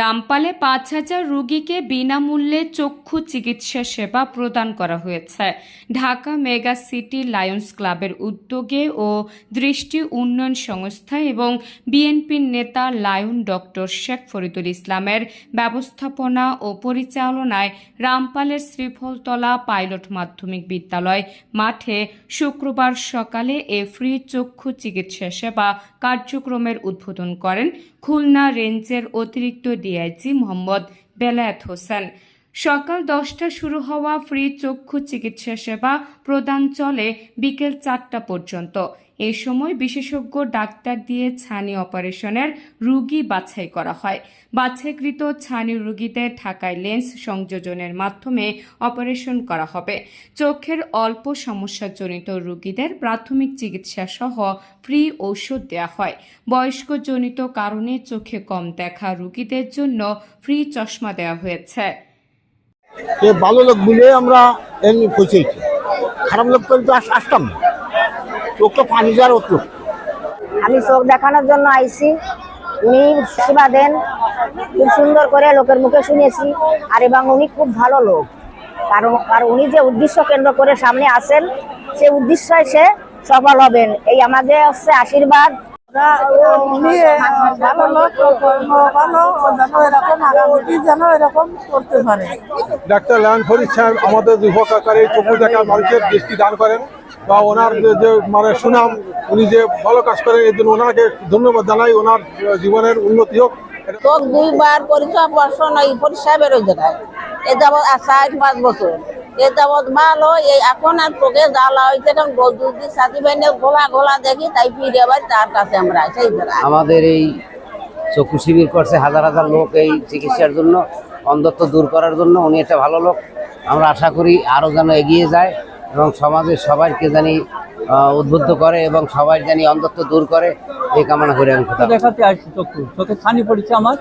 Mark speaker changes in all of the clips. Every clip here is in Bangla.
Speaker 1: রামপালে পাঁচ হাজার রোগীকে বিনামূল্যে চক্ষু চিকিৎসা সেবা প্রদান করা হয়েছে। ঢাকা মেগা সিটি লায়ন্স ক্লাবের উদ্যোগে ও দৃষ্টি উন্নয়ন সংস্থা এবং বিএনপির নেতা লায়ন ডক্টর শেখ ফরিদুল ইসলামের ব্যবস্থাপনা ও পরিচালনায় রামপালের শ্রীফলতলা পাইলট মাধ্যমিক বিদ্যালয় মাঠে শুক্রবার সকালে এ ফ্রি চক্ষু চিকিৎসা সেবা কার্যক্রমের উদ্বোধন করেন। খুলনা রেঞ্জের অতিরিক্ত ডিআইজি মোহাম্মদ বেলায়েত হোসেন। সকাল দশটা শুরু হওয়া ফ্রি চক্ষু চিকিৎসা সেবা প্রদান চলে বিকেল চারটা পর্যন্ত। এ সময় বিশেষজ্ঞ ডাক্তার দিয়ে ছানি অপারেশনের রুগী বাছাই করা হয়। বাছাইকৃত ছানি রুগীদের ঢাকায় লেন্স সংযোজনের মাধ্যমে অপারেশন করা হবে। চোখের অল্প সমস্যাজনিত রুগীদের প্রাথমিক চিকিৎসা সহ ফ্রি ঔষধ দেওয়া হয়। বয়স্কজনিত কারণে চোখে কম দেখা রোগীদের জন্য ফ্রি চশমা দেওয়া হয়েছে।
Speaker 2: ভালো লোক মিলে আমরা এমনি খারাপ লোক করে তো আসতাম না। চোখটা পানি যাওয়ার হতো
Speaker 3: আমি চোখ দেখানোর জন্য আইছি। উনি সেবা দেন। খুব সুন্দর করে লোকের মুখে শুনেছি। আর এবং উনি খুব ভালো লোক। কারণ, আর উনি যে উদ্দেশ্য কেন্দ্র করে সামনে আসেন সে উদ্দেশ্যই সে সফল হবেন। এই আমাদের হচ্ছে আশীর্বাদ।
Speaker 4: উনি ভালো লোক ভালো যেন এরকম আগামী যেন এরকম করতে পারে।
Speaker 5: ডাক্তার লায়ন ফরিদ সাহেব আমাদের যে চোখে দেখা মানুষের দৃষ্টি দান করেন বা ওনার যে- যে মানে সুনাম উনি যে ভালো কাজ করেন এই জন্য ওনাকে ধন্যবাদ জানাই ওনার জীবনের উন্নতি হোক।
Speaker 4: চোখ দুইবার পরীক্ষা পড়াশোনা এই পরীক্ষা বেরো যায় এ যাবৎ চার পাঁচ বছর। এ যাবৎ ভালো এই এখন আর চোখে জ্বালা হয়েছে এখন যদি সাথী বাইনে গোলা গোলা দেখি তাই ফিরে আবার তার কাছে আমরা সেই
Speaker 6: আমাদের এই চক্ষু শিবির করছে হাজার হাজার লোক এই চিকিৎসার জন্য অন্ধত্ব দূর করার জন্য উনি একটা ভালো লোক। আমরা আশা করি আরও যেন এগিয়ে যায় এবং সমাজের সবাইকে জানি উদ্বুদ্ধ করে এবং সবাই জানি অন্ধত্ব দূর করে এই কামনা করে আমি
Speaker 7: দেখাতে আসছি চক্ষু। চোখে ছানি পড়েছে আমার।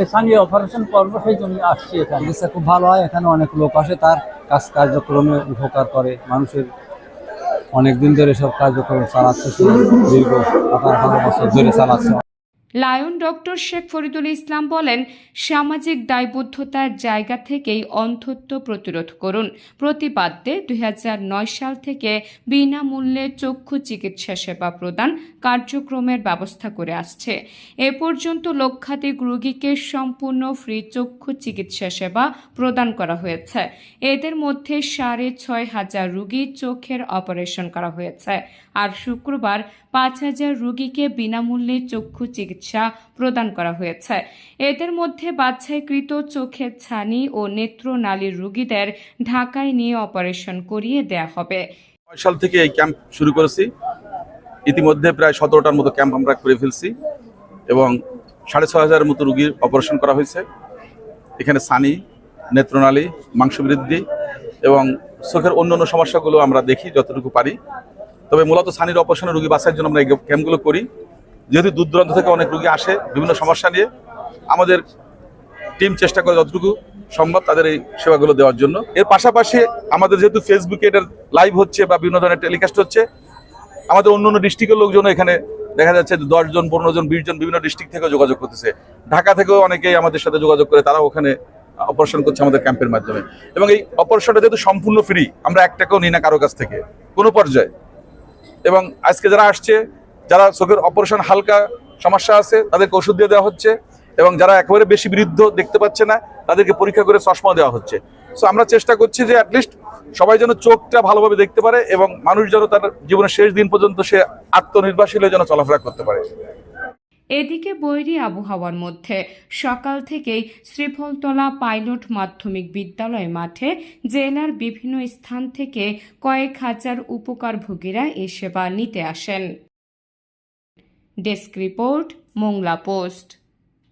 Speaker 7: এই ছানি অপারেশন করব সেই জন্য আসছি এখানে।
Speaker 8: খুব ভালো হয় এখানে অনেক লোক আসে তার কাজ কার্যক্রমে উপকার করে। মানুষের অনেক দিন ধরে সব কার্যক্রম চালাচ্ছে দীর্ঘ আঠারো বছর ধরে চালাচ্ছে।
Speaker 1: লায়ন ডক্টর শেখ ফরিদুল ইসলাম বলেন, সামাজিক দায়বদ্ধতার জায়গা থেকেই অন্ধত্ব প্রতিরোধ করুন। প্রতিপাদ্যে দুই সাল থেকে বিনামূল্যে চক্ষু চিকিৎসা সেবা প্রদান কার্যক্রমের ব্যবস্থা করে আসছে। এ পর্যন্ত লক্ষাধিক রোগীকে সম্পূর্ণ ফ্রি চক্ষু চিকিৎসা সেবা প্রদান করা হয়েছে। এদের মধ্যে সাড়ে ছয় হাজার রোগী চোখের অপারেশন করা হয়েছে। আর শুক্রবার পাঁচ হাজার রোগীকে বিনামূল্যে চক্ষু চিকিৎসা প্রদান করা হয়েছে। এদের মধ্যে বাছাইকৃত চোখের ছানি ও নেত্রনালীর রোগীদের ঢাকায় নিয়ে অপারেশন করিয়ে দেয়া হবে।
Speaker 9: সাল থেকে এই ক্যাম্প শুরু করেছি। ইতিমধ্যে প্রায় সতেরোটার মতো ক্যাম্প আমরা করে ফেলছি এবং সাড়ে ছয় হাজারের মতো রুগীর অপারেশন করা হয়েছে। এখানে সানি নেত্রনালী মাংস বৃদ্ধি এবং চোখের অন্য অন্য সমস্যাগুলো আমরা দেখি যতটুকু পারি। তবে মূলত সানির অপারেশনের রুগী বাছাইয়ের জন্য আমরা এই ক্যাম্পগুলো করি। যেহেতু দূর দূরান্ত থেকে অনেক রুগী আসে বিভিন্ন সমস্যা নিয়ে, আমাদের টিম চেষ্টা করে যতটুকু সম্ভব তাদের এই সেবাগুলো দেওয়ার জন্য। এর পাশাপাশি আমাদের যেহেতু ফেসবুকে এটার লাইভ হচ্ছে বা বিভিন্ন ধরনের টেলিকাস্ট হচ্ছে, আমাদের অন্য অন্য ডিস্ট্রিক্টের লোকজন এখানে দেখা যাচ্ছে দশ জন, পনেরো জন, বিশ জন বিভিন্ন ডিস্ট্রিক্ট থেকে যোগাযোগ করতেছে। ঢাকা থেকেও অনেকেই আমাদের সাথে যোগাযোগ করে তারা ওখানে অপারেশন করছে আমাদের ক্যাম্পের মাধ্যমে। এবং এই অপারেশনটা যেহেতু সম্পূর্ণ ফ্রি আমরা এক টাকাও নিই না কারও কাছ থেকে, কোনো পর্যায়ে। এবং আজকে যারা আসছে যারা চোখের অপারেশন হালকা সমস্যা আছে, তাদেরকে ওষুধ দিয়ে দেওয়া হচ্ছে এবং যারা একেবারে বেশি বৃদ্ধ দেখতে পাচ্ছে না, তাদেরকে পরীক্ষা করে চশমা দেওয়া হচ্ছে। সো আমরা চেষ্টা করছি যে অ্যাটলিস্ট সবাই যেন চোখটা ভালোভাবে দেখতে পারে এবং মানুষ যেন তার জীবনের শেষ দিন পর্যন্ত সে আত্মনির্ভরশীল যেন চলাফেরা করতে পারে।
Speaker 1: এদিকে বৈরী আবহাওয়ার মধ্যে সকাল থেকেই শ্রীফলতলা পাইলট মাধ্যমিক বিদ্যালয় মাঠে জেলার বিভিন্ন স্থান থেকে কয়েক হাজার উপকারভোগীরা এ সেবা নিতে আসেন। Desk report Mongla post